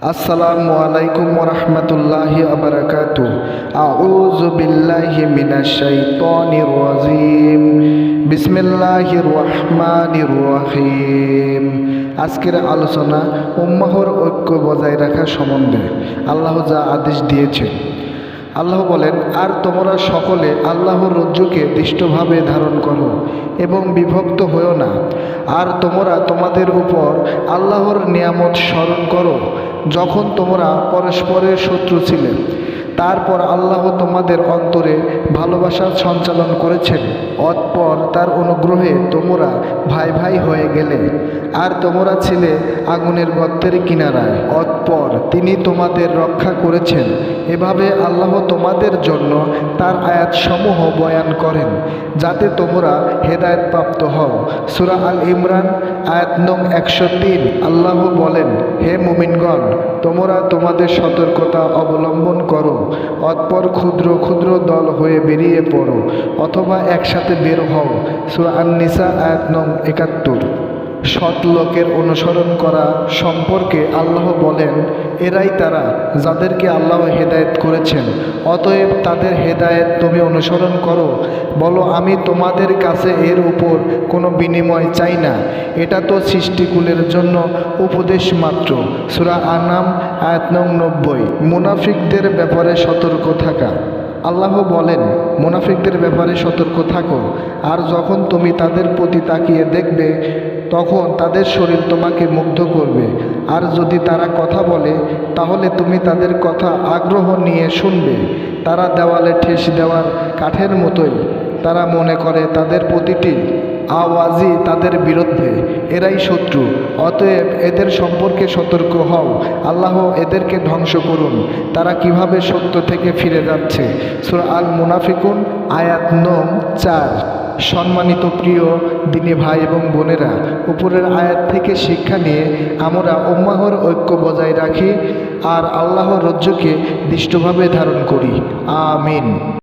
আসসালামু আলাইকুম রহমতুল্লাহি আবরাকাত আউযু বিল্লাহি মিনাশ শাইতানির রাজিম। বিসমিল্লাহির রহমানির রহিম। আজকের আলোচনা উম্মাহর ঐক্য বজায় রাখা সম্বন্ধে। আল্লাহ যা আদেশ দিয়েছে। আল্লাহ বলেন, আর তোমরা সকলে আল্লাহর রজ্জুকে দৃষ্টভাবে ধারণ করো এবং বিভক্ত হয়েও না। আর তোমরা তোমাদের উপর আল্লাহর নিয়ামত স্মরণ করো যখন তোমরা পরস্পরের শত্রু ছিলে। তারপর আল্লাহ তোমাদের অন্তরে ভালোবাসার সঞ্চালন করেছেন। অতপর তার অনুগ্রহে তোমরা ভাই ভাই হয়ে গেলে, আর তোমরা ছিলে আগুনের গর্তের কিনারায়। অতপর তিনি তোমাদের রক্ষা করেছেন। এভাবে আল্লাহ তোমাদের জন্য তার আয়াতসমূহ বয়ান করেন, যাতে তোমরা হেদায়ত প্রাপ্ত হও। সুরা আল ইমরান, আয়াত নং একশো তিন, আল্লাহ বলেন, হে মুমিনগণ, তোমরা তোমাদের সতর্কতা অবলম্বন করো। অতপর ক্ষুদ্র ক্ষুদ্র দল হয়ে বেরিয়ে পড়ো, অথবা একসাথে বের হও। সুরা আননিসা আয়াত নং একাত্তর। সৎ লোকের অনুসরণ করা সম্পর্কে আল্লাহ বলেন, এরাই তারা যাদেরকে আল্লাহ হেদায়েত করেছেন। অতএব তাদের হেদায়েত তুমি অনুসরণ করো। বলো, আমি তোমাদের কাছে এর উপর কোনো বিনিময় চাই না। এটা তো সৃষ্টিকুলের জন্য উপদেশ মাত্র। সুরা আনাম আয়াত নং নব্বই। মুনাফিকদের ব্যাপারে সতর্ক থাকা। আল্লাহ বলেন, মুনাফিকদের ব্যাপারে সতর্ক থাকো। আর যখন তুমি তাদের প্রতি তাকিয়ে দেখবে তখন তাদের শরীর তোমাকে মুগ্ধ করবে। আর যদি তারা কথা বলে, তাহলে তুমি তাদের কথা আগ্রহ নিয়ে শুনবে। তারা দেওয়ালে ঠেস দেওয়ার কাঠের মতোই। তারা মনে করে তাদের প্রতিটি আওয়াজই তাদের বিরুদ্ধে। এরাই শত্রু। অতএব এদের সম্পর্কে সতর্ক হও। আল্লাহ এদেরকে ধ্বংস করুন। তারা কীভাবে সত্য থেকে ফিরে যাচ্ছে? সুরা আল মুনাফিকুন, আয়াত নম চার। সম্মানিত প্রিয় দিনে ভাই এবং বোনেরা, উপরের আয়াত থেকে শিক্ষা নিয়ে আমরা উম্মাহর ঐক্য বজায় রাখি আর আল্লাহর রজ্জুকে দৃষ্টভাবে ধারণ করি। আমিন।